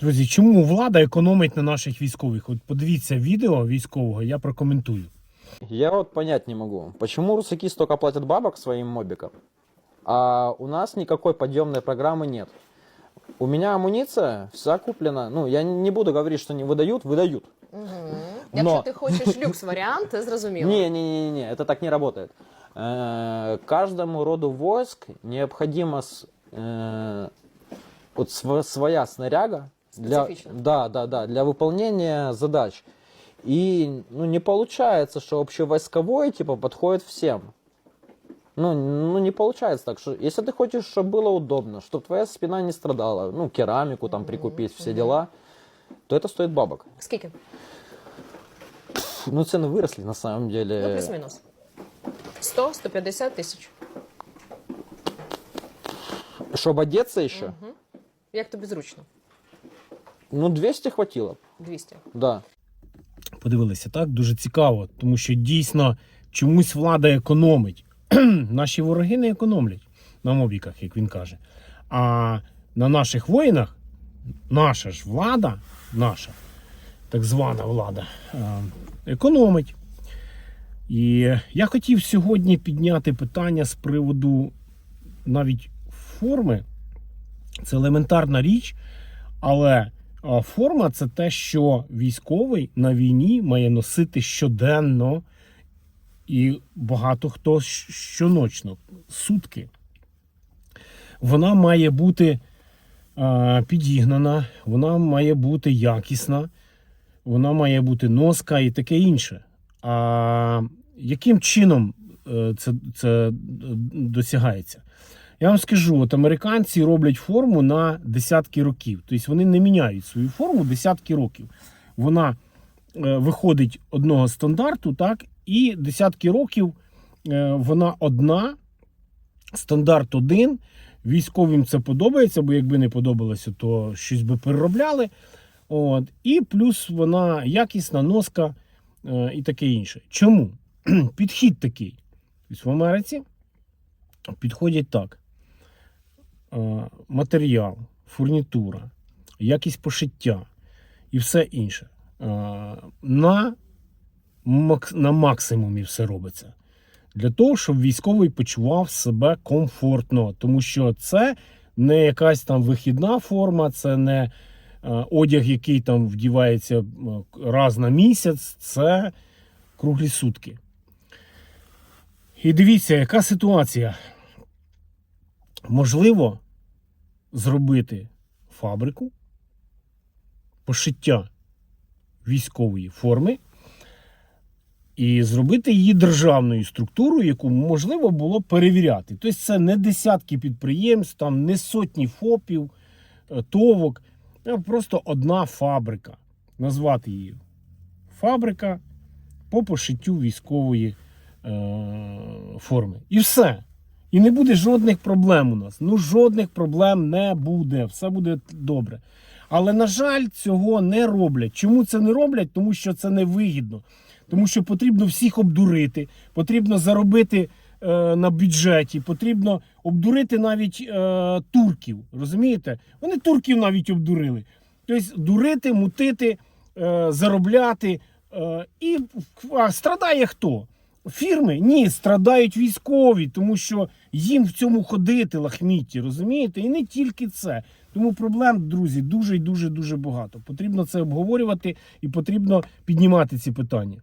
Друзі, чому влада економить на наших військових? От подивіться відео військового, я прокоментую. Я вот понять не могу, почему русаки столько платят бабок своим мобикам, а у нас никакой подъемной программы нет. У меня амуниция вся куплена, ну, я не буду говорить, что не выдают, выдают. Угу. Но- Якщо ти хочеш люкс варіант, це зрозуміло. Не-не-не, это так не работает. Э, Каждому роду войск необходимо с- э, вот св- своя снаряга для, Специфично. да, да, да, для выполнения задач. И ну, не получается, что общевойсковой типа подходит всем. Ну, ну, не получается так, что если ты хочешь, чтобы было удобно, чтобы твоя спина не страдала, ну, керамику там прикупить, все дела, то это стоит бабок. Скільки? Ну, цены выросли на самом деле. Ну, плюс-мінус. 100-150 тисяч. Чтобы одеться еще, Мгм. Як тобі зручно? Ну, 200 хватило. б, 200. Да. Подивилися, так? Дуже цікаво, тому що дійсно чомусь влада економить. Наші вороги не економлять на мобіках, як він каже. А на наших воїнах наша ж влада, наша так звана влада, е, економить. І я хотів сьогодні підняти питання з приводу навіть форми. Це елементарна річ, але форма це те, що військовий на війні має носити щоденно і багато хто щоночно, сутки. Вона має бути підігнана, вона має бути якісна, вона має бути носка і таке інше. А яким чином е, це, це е, досягається? Я вам скажу, от американці роблять форму на десятки років. Тобто вони не міняють свою форму десятки років. Вона е, виходить одного стандарту, так, і десятки років е, вона одна, стандарт один. Військовим це подобається, бо якби не подобалося, то щось би переробляли. От. І плюс вона якісна, носка е, і таке інше. Чому? Підхід такий. Тобто в Америці підходять так. Е, Матеріал, фурнітура, якість пошиття і все інше. Е, На, на максимумі все робиться. Для того, щоб військовий почував себе комфортно. Тому що це не якась там вихідна форма, це не е, одяг, який там вдівається раз на місяць, це круглі сутки. І дивіться, яка ситуація. Можливо зробити фабрику пошиття військової форми і зробити її державною структурою, яку можливо було перевіряти. Тобто це не десятки підприємств, там не сотні ФОПів, е, товок, а просто одна фабрика. Назвати її фабрика по пошиттю військової е, форми. І все. І не буде жодних проблем у нас. Ну, жодних проблем не буде. Все буде добре. Але, на жаль, цього не роблять. Чому це не роблять? Тому що це невигідно. Тому що потрібно всіх обдурити, потрібно заробити е, на бюджеті, потрібно обдурити навіть е, турків. Розумієте? Вони турків навіть обдурили. Тобто дурити, мутити, е, заробляти. Е, і а страдає хто? Фірми? Ні, страдають військові, тому що їм в цьому ходити лахмітті, розумієте? І не тільки це. Тому проблем, друзі, дуже і дуже дуже багато. Потрібно це обговорювати і потрібно піднімати ці питання.